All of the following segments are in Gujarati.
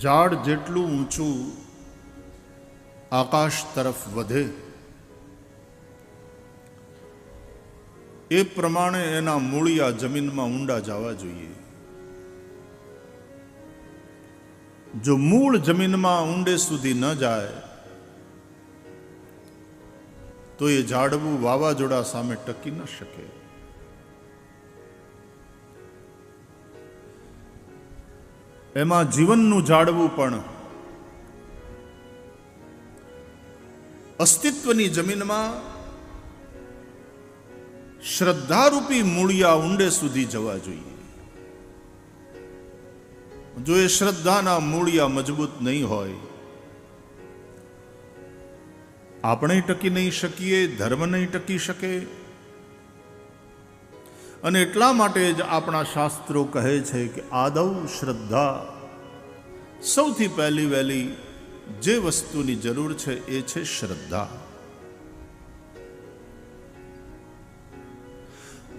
ઝાડ જેટલું ઊંચું આકાશ તરફ વધે, એ પ્રમાણે એના મૂળિયા જમીનમાં ઊંડા જવા જોઈએ. જો મૂળ જમીનમાં ઊંડે સુધી ન જાય, તો એ ઝાડવું વાવાઝોડા સામે ટકી ન શકે. એમાં જીવનનું જાળવું પણ. અસ્તિત્વની જમીનમાં શ્રદ્ધારૂપી મૂળિયા ઊંડે સુધી જવા જોઈએ. જો એ શ્રદ્ધાના મૂળિયા મજબૂત નહીં હોય, આપણે ટકી નહીં શકીએ, ધર્મ નહીં ટકી શકે અને એટલા માટે જ આપણા શાસ્ત્રો કહે છે કે આદૌ શ્રદ્ધા સૌથી પહેલી વહેલી જે વસ્તુની જરૂર છે એ છે શ્રદ્ધા.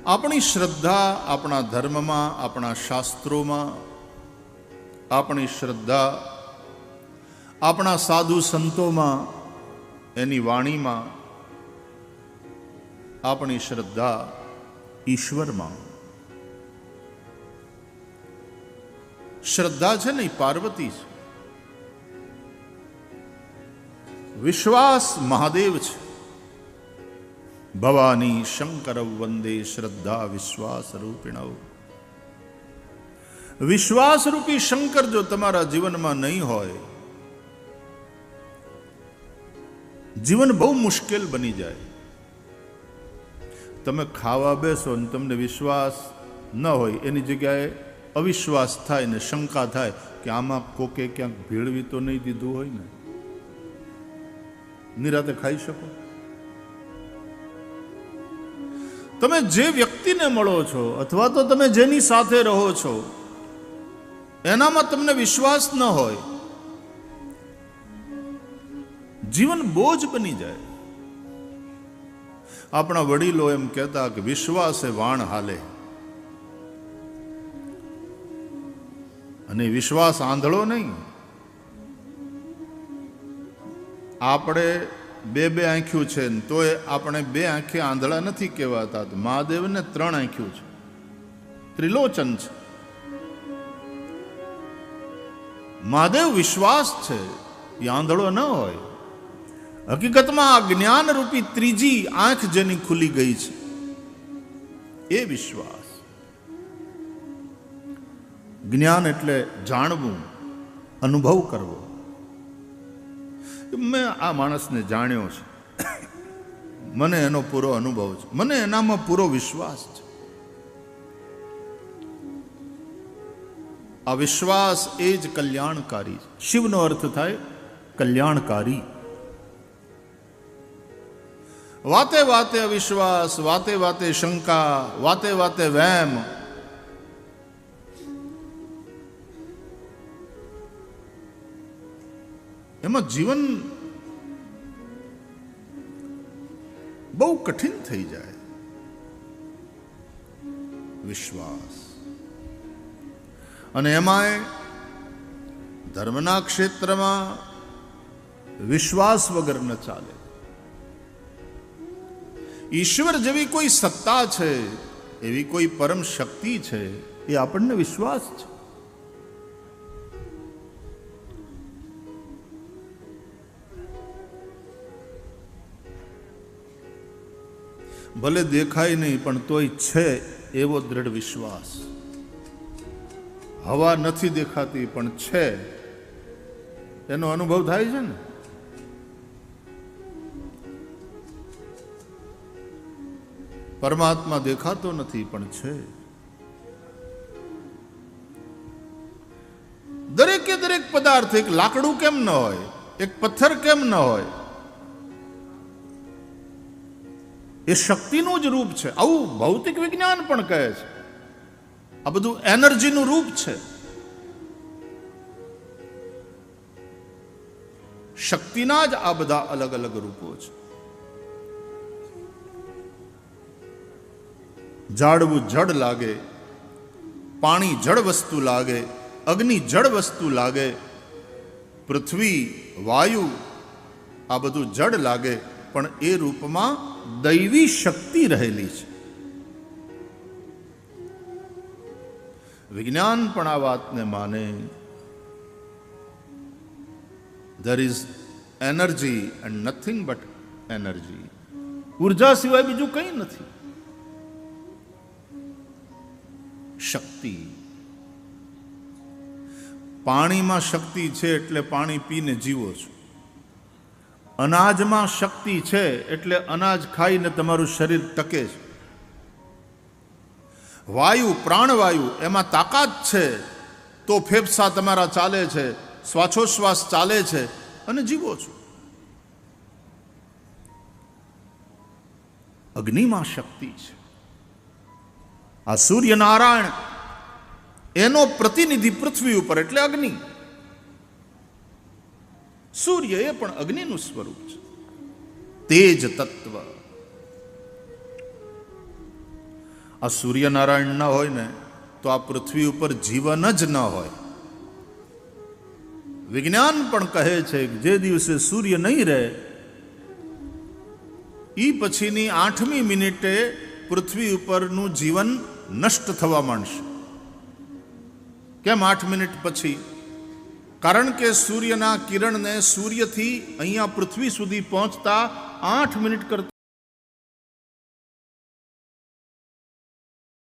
આપણી શ્રદ્ધા આપણા ધર્મમાં, આપણા શાસ્ત્રોમાં, આપણી શ્રદ્ધા આપણા સાધુ સંતોમાં, એની વાણીમાં આપણી શ્રદ્ધા ઈશ્વરમાં. શ્રદ્ધા છે ને પાર્વતી છે. વિશ્વાસ મહાદેવ છે. ભવાની શંકર વંદે શ્રદ્ધા વિશ્વાસ રૂપિણવ વિશ્વાસરૂપી શંકર જો તમારા જીવનમાં નહીં હોય, જીવન બહુ મુશ્કેલ બની જાય. તમે ખાવા બેસો ને તમને વિશ્વાસ ન હોય, એની જગ્યાએ અવિશ્વાસ થાય ને શંકા થાય કે આમાં કોકે ક્યાંક ભેળવી તો નહીં દીધું હોય ને? નિરાતે ખાઈ શકો? તમે જે વ્યક્તિને મળો છો અથવા તો તમે જેની સાથે રહો છો, એનામાં તમને વિશ્વાસ ન હોય, જીવન બોજ બની જાય. આપણા વડીલો એમ કહેતા કે વિશ્વાસે વાણ હાલે. અને વિશ્વાસ આંધળો નહીં. આપણે બે બે આંખ્યું છે તોય આપણે બે આંખે આંધળા નથી કહેવાતા. મહાદેવને ત્રણ આંખ્યું છે. ત્રિલોચન છે. મહાદેવ વિશ્વાસ છે. એ આંધળો ન હોય. હકીકતમાં આ જ્ઞાન રૂપી ત્રીજી આંખ જેની ખુલી ગઈ છે, એ વિશ્વાસ. જ્ઞાન એટલે જાણવું, અનુભવ કરવો. મેં આ માણસને જાણ્યો છે. મને એનો પૂરો અનુભવ છે. મને એનામાં પૂરો વિશ્વાસ છે. આ વિશ્વાસ એ જ કલ્યાણકારી શિવનો અર્થ થાય કલ્યાણકારી. વાતે વાતે અવિશ્વાસ વાતે વાતે શંકા, વાતે વાતે વહેમ એમાં જીવન બહુ કઠિન થઈ જાય. વિશ્વાસ. અને એમાંય ધર્મના ક્ષેત્રમાં વિશ્વાસ વગર ન ચાલે. ઈશ્વર જેવી કોઈ સત્તા છે, એવી કોઈ પરમ શક્તિ છે, એ આપણને વિશ્વાસ છે. ભલે દેખાય નહીં, પણ તોય છે એવો દ્રઢ વિશ્વાસ. હવા નથી દેખાતી, પણ છે. એનો અનુભવ થાય છે ને? પરમાત્મા દેખાતો નથી પણ છે. દરેકે દરેક પદાર્થ એક લાકડું કેમ ન હોય? એક પથ્થર કેમ ન હોય? એ શક્તિનું જ રૂપ છે. આવું ભૌતિક વિજ્ઞાન પણ કહે છે. આ બધું એનર્જીનું રૂપ છે. શક્તિના જ આ બધા અલગ અલગ રૂપો છે. ઝાડવું જડ લાગે, પાણી જળ વસ્તુ લાગે, અગ્નિ જળ વસ્તુ લાગે, પૃથ્વી, વાયુ, આ બધું જડ લાગે, પણ એ રૂપમાં દૈવી શક્તિ રહેલી છે. વિજ્ઞાન પણ આ વાતને માને. There is energy and nothing but energy ઊર્જા સિવાય બીજું કંઈ નથી. શક્તિ. પાણીમાં શક્તિ છે એટલે પાણી પીને જીવો છો. અનાજમાં શક્તિ છે એટલે અનાજ ખાઈને તમારું શરીર ટકે છે. વાયુ, પ્રાણવાયુ, એમાં તાકાત છે તો ફેફસા તમારા ચાલે છે, શ્વાસોશ્વાસ ચાલે છે અને જીવો છો. અગ્નિમાં શક્તિ છે. આ સૂર્યનારાયણ, એનો પ્રતિનિધિ પૃથ્વી ઉપર એટલે અગ્નિ. સૂર્ય એ પણ અગ્નિનું સ્વરૂપ છે. તેજ તત્વ. આ સૂર્યનારાયણ ન હોય ને, તો આ પૃથ્વી ઉપર જીવન જ ન હોય. વિજ્ઞાન પણ કહે છે જે દિવસે સૂર્ય નહીં રહે એ પછીની આઠમી મિનિટે પૃથ્વી ઉપરનું જીવન નષ્ટ થવા માંડશે. કેમ આઠ મિનિટ પછી? કારણ કે સૂર્યના કિરણને સૂર્યથી અહીંયા પૃથ્વી સુધી પહોંચતા આઠ મિનિટ કરતા